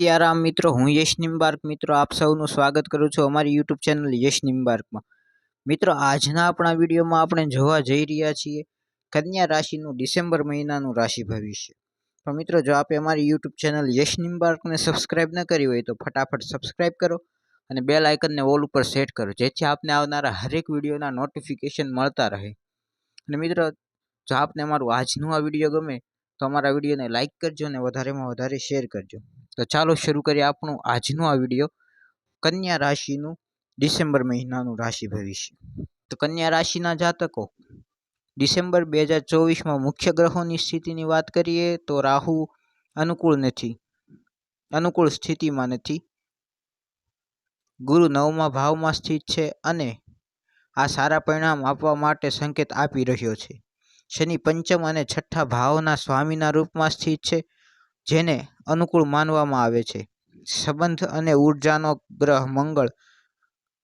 સિયારામ મિત્રો, હું યશ નિમ્બાર્ક મિત્રો, આપ સૌનું સ્વાગત કરું છું અમારી યુટ્યુબ ચેનલ યશ નિમ્બાર્કમાં મિત્રો, આજના આપણા વિડીયોમાં આપણે જોવા જઈ રહ્યા છીએ કન્યા રાશિનું ડિસેમ્બર મહિનાનું રાશિ ભવિષ્ય. તો મિત્રો, જો આપે અમારી યુટ્યુબ ચેનલ યશ નિમ્બાર્કને સબસ્ક્રાઇબ ન કરી હોય તો ફટાફટ સબસ્ક્રાઇબ કરો અને બેલ આઇકનને ઓલ ઉપર સેટ કરો, જેથી આપને આવનારા હરેક વિડીયોના નોટિફિકેશન મળતા રહે. અને મિત્રો, જો આપને અમારું આજનું આ વીડિયો ગમે તો અમારા વિડીયોને લાઇક કરજો અને વધારેમાં વધારે શેર કરજો. તો ચાલો શરૂ કરીએ આપણું આજનું આ વીડિયો કન્યા રાશિનું ડિસેમ્બર મહિનાનું રાશિ ભવિષ્ય. તો કન્યા રાશિના જાતકો, ડિસેમ્બર બે હજાર ચોવીસમાં મુખ્ય ગ્રહોની સ્થિતિની વાત કરીએ તો રાહુ અનુકૂળ નથી. અનુકૂળ સ્થિતિમાં નથી. ગુરુ નવમા ભાવમાં સ્થિત છે અને આ સારા પરિણામ આપવા માટે સંકેત આપી રહ્યો છે. શનિ પંચમ અને છઠ્ઠા ભાવના સ્વામીના રૂપમાં સ્થિત છે. જેને અનુકૂળ માનવામાં આવે છે. સંબંધ અને ઉર્જાનો ગ્રહ મંગળ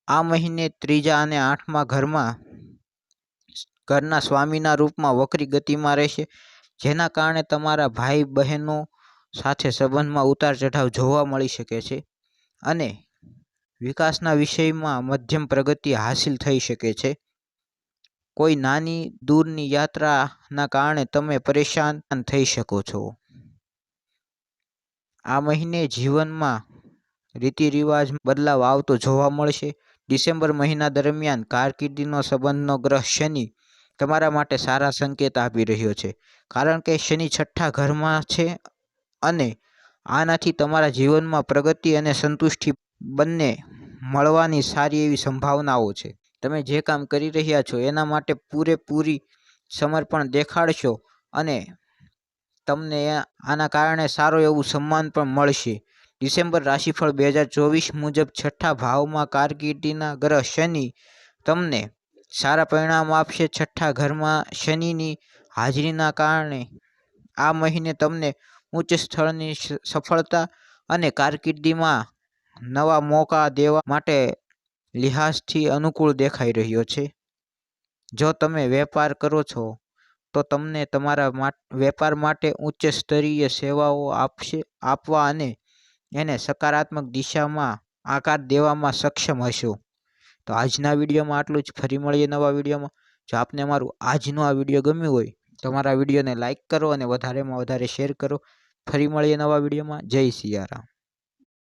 આ મહિને ત્રીજા અને આઠમા ઘરમાં ઘરના સ્વામીના રૂપમાં વક્રી ગતિમાં રહેશે, જેના કારણે તમારા ભાઈ બહેનો સાથે સંબંધમાં ઉતાર ચઢાવ જોવા મળી શકે છે અને વિકાસના વિષયમાં મધ્યમ પ્રગતિ હાસિલ થઈ શકે છે. કોઈ નાની દૂરની યાત્રાના કારણે તમે પરેશાન થઈ શકો છો. આ મહિને જીવનમાં રીતિ રિવાજ બદલાવ આવતો જોવા મળશે. ડિસેમ્બર મહિના દરમિયાન કારકિર્દીનો સંબંધનો ગ્રહ શનિ તમારા માટે સારા સંકેત આપી રહ્યો છે. કારણ કે શનિ છઠ્ઠા ઘરમાં છે અને આનાથી તમારા જીવનમાં પ્રગતિ અને સંતુષ્ટિ બંને મળવાની સારી એવી સંભાવનાઓ છે. તમે જે કામ કરી રહ્યા છો એના માટે પૂરેપૂરી સમર્પણ દેખાડશો અને તમને આના કારણે સારું એવું સન્માન પણ મળશે. ડિસેમ્બર રાશિફળ બે હજાર ચોવીસ મુજબ છઠ્ઠા ભાવમાં કારકિર્દીના ગ્રહ શનિ તમને સારા પરિણામ આપશે. છઠ્ઠા ઘરમાં શનિની હાજરીના કારણે આ મહિને તમને ઉચ્ચ સ્થળની સફળતા અને કારકિર્દીમાં નવા મોકા દેવા માટે લિહાઝથી અનુકૂળ દેખાઈ રહ્યો છે. જો તમે વેપાર કરો છો તો તમને તમારા વેપાર માટે ઉચ્ચ સ્તરીય સેવાઓ આપશે, આપવા અને એને સકારાત્મક દિશામાં આકાર દેવામાં સક્ષમ હશો. તો આજના વિડીયોમાં આટલું જ. ફરી મળીએ નવા વિડીયોમાં. જો આપને અમારું આજનો આ વીડિયો ગમ્યું હોય, તો અમારા વિડીયોને લાઇક કરો અને વધારેમાં વધારે શેર કરો. ફરી મળીએ નવા વિડીયોમાં. જય સિયારામ.